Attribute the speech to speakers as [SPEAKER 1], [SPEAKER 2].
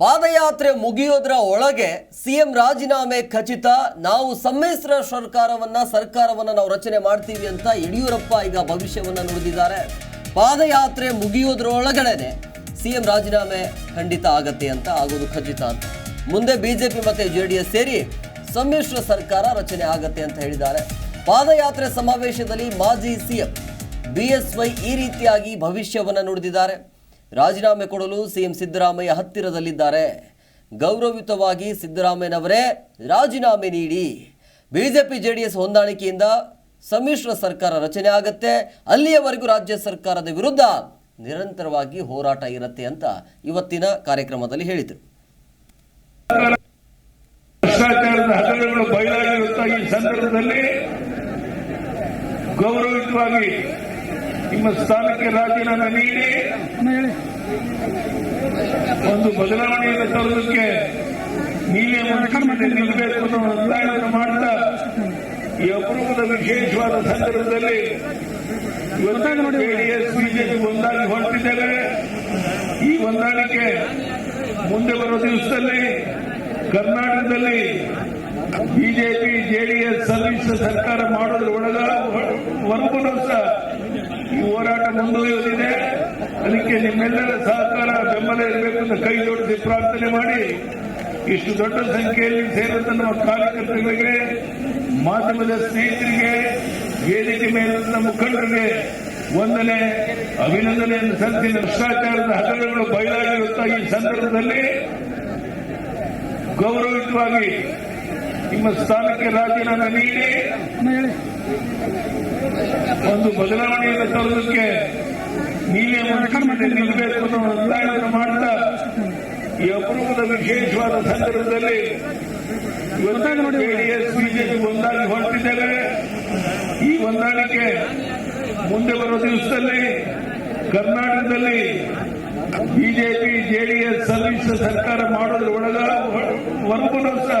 [SPEAKER 1] ಪಾದಯಾತ್ರೆ ಮುಗಿಯೋದ್ರ ಒಳಗೆ ಸಿಎಂ ರಾಜೀನಾಮೆ ಖಚಿತ. ನಾವು ಸಮ್ಮಿಶ್ರ ಸರ್ಕಾರವನ್ನ ಸರ್ಕಾರವನ್ನ ನಾವು ರಚನೆ ಮಾಡ್ತೀವಿ ಅಂತ ಯಡಿಯೂರಪ್ಪ ಈಗ ಭವಿಷ್ಯವನ್ನ ನುಡಿದಿದ್ದಾರೆ. ಪಾದಯಾತ್ರೆ ಮುಗಿಯೋದ್ರ ಒಳಗಡೆನೆ ಸಿಎಂ ರಾಜೀನಾಮೆ ಖಂಡಿತ ಆಗತ್ತೆ ಅಂತ ಆಗೋದು ಖಚಿತ ಅಂತ. ಮುಂದೆ ಬಿಜೆಪಿ ಮತ್ತೆ ಜೆಡಿಎಸ್ ಸೇರಿ ಸಮ್ಮಿಶ್ರ ಸರ್ಕಾರ ರಚನೆ ಆಗತ್ತೆ ಅಂತ ಹೇಳಿದ್ದಾರೆ. ಪಾದಯಾತ್ರೆ ಸಮಾವೇಶದಲ್ಲಿ ಮಾಜಿ ಸಿಎಂ ಬಿಎಸ್ವೈ ಈ ರೀತಿಯಾಗಿ ಭವಿಷ್ಯವನ್ನ ನುಡಿದಿದ್ದಾರೆ. ರಾಜೀನಾಮೆ ಕೊಡಲು ಸಿಎಂ ಸಿದ್ದರಾಮಯ್ಯ ಹತ್ತಿರದಲ್ಲಿದ್ದಾರೆ. ಗೌರವಯುತವಾಗಿ ಸಿದ್ದರಾಮಯ್ಯನವರೇ ರಾಜೀನಾಮೆ ನೀಡಿ. ಬಿಜೆಪಿ ಜೆಡಿಎಸ್ ಹೊಂದಾಣಿಕೆಯಿಂದ ಸಮ್ಮಿಶ್ರ ಸರ್ಕಾರ ರಚನೆ ಆಗತ್ತೆ. ಅಲ್ಲಿಯವರೆಗೂ ರಾಜ್ಯ ಸರ್ಕಾರದ ವಿರುದ್ಧ ನಿರಂತರವಾಗಿ ಹೋರಾಟ ಇರುತ್ತೆ ಅಂತ ಇವತ್ತಿನ ಕಾರ್ಯಕ್ರಮದಲ್ಲಿ ಹೇಳಿದರು.
[SPEAKER 2] ಭ್ರಷ್ಟಾಚಾರದ ಹಗರಣಗಳು ಬಯಲಾಗಿರುತ್ತ ಈ ಸಂದರ್ಭದಲ್ಲಿ ಗೌರವಯುತವಾಗಿ ನಿಮ್ಮ ಸ್ಥಾನಕ್ಕೆ ರಾಜೀನಾಮೆ ನೀಡಿ. ಒಂದು ಬದಲಾವಣೆಯನ್ನು ತರುವುದಕ್ಕೆ ನೀವೇ ಮುಖ್ಯಮಂತ್ರಿ ನಿಲ್ಲಬೇಕು ಅನ್ನೋ ಒತ್ತಾಯವನ್ನು ಮಾಡ್ತಾ ಈ ಅಪರೂಪದ ವಿಶೇಷವಾದ ಸಂದರ್ಭದಲ್ಲಿ ಜೆಡಿಎಸ್, ಬಿಜೆಪಿ ಒಂದಾಗಿ ಹೊರಟಿದ್ದೇವೆ ಈ ಹೊಂದಾಣಿಕೆ ಮುಂದೆ ಬರುವ ದಿವಸದಲ್ಲಿ ಕರ್ನಾಟಕದಲ್ಲಿ ಬಿಜೆಪಿ, ಜೆಡಿಎಸ್ ಸಮ್ಮಿಶ್ರ ಸರ್ಕಾರ ಮಾಡೋದ್ರ ಒಳಗ ವರ್ಗು ಸಹ ಈ ಹೋರಾಟ ಮುಂದುವರಿಯುತ್ತಿದೆ ಅದಕ್ಕೆ ನಿಮ್ಮೆಲ್ಲರ ಸಹಕಾರ, ಬೆಂಬಲ ಇರಬೇಕು ಅಂತ ಕೈ ಜೋಡಿಸಿ ಪ್ರಾರ್ಥನೆ ಮಾಡಿ. ಇಷ್ಟು ದೊಡ್ಡ ಸಂಖ್ಯೆಯಲ್ಲಿ ಸೇರಿದ ನಮ್ಮ ಕಾರ್ಯಕರ್ತರಿಗೆ ಮಾಧ್ಯಮದ ಸ್ನೇಹಿತರಿಗೆ, ವೇದಿಕೆ ಮೇಲಿನ ಮುಖಂಡರಿಗೆ ವಂದನೆ ಅಭಿನಂದನೆಯನ್ನು ಸಲ್ಲಿಸಿ ಭ್ರಷ್ಟಾಚಾರದ ಹಗರಣಗಳು ಬಯಲಾಗಿರುತ್ತಾ ಈ ಸಂದರ್ಭದಲ್ಲಿ ಗೌರವಯುತವಾಗಿ ನಿಮ್ಮ ಸ್ಥಾನಕ್ಕೆ ರಾಜೀನಾಮೆ ನೀಡಿ. ಒಂದು ಬದಲಾವಣೆಯನ್ನು ತರೋದಕ್ಕೆ ನೀವೇ ಮುಖ್ಯಮಂತ್ರಿ ನಿಲ್ಲಬೇಕು ಅನ್ನೋ ಒತ್ತಾಯವನ್ನು ಮಾಡ್ತಾ ಈ ಅಪರೂಪದ ವಿಶೇಷವಾದ ಸಂದರ್ಭದಲ್ಲಿ ಇವತ್ತು ಜೆಡಿಎಸ್ ಬಿಜೆಪಿ ಒಂದಾಗಿ ಹೊರಟಿದ್ದೇವೆ ಈ ಹೊಂದಾಣಿಕೆ ಮುಂದೆ ಬರುವ ದಿವಸದಲ್ಲಿ ಕರ್ನಾಟಕದಲ್ಲಿ ಬಿಜೆಪಿ ಜೆಡಿಎಸ್ ಸಮ್ಮಿಶ್ರ ಸರ್ಕಾರ ಮಾಡೋದ್ರ ಒಳಗ ವರ್ಗು ಸಹ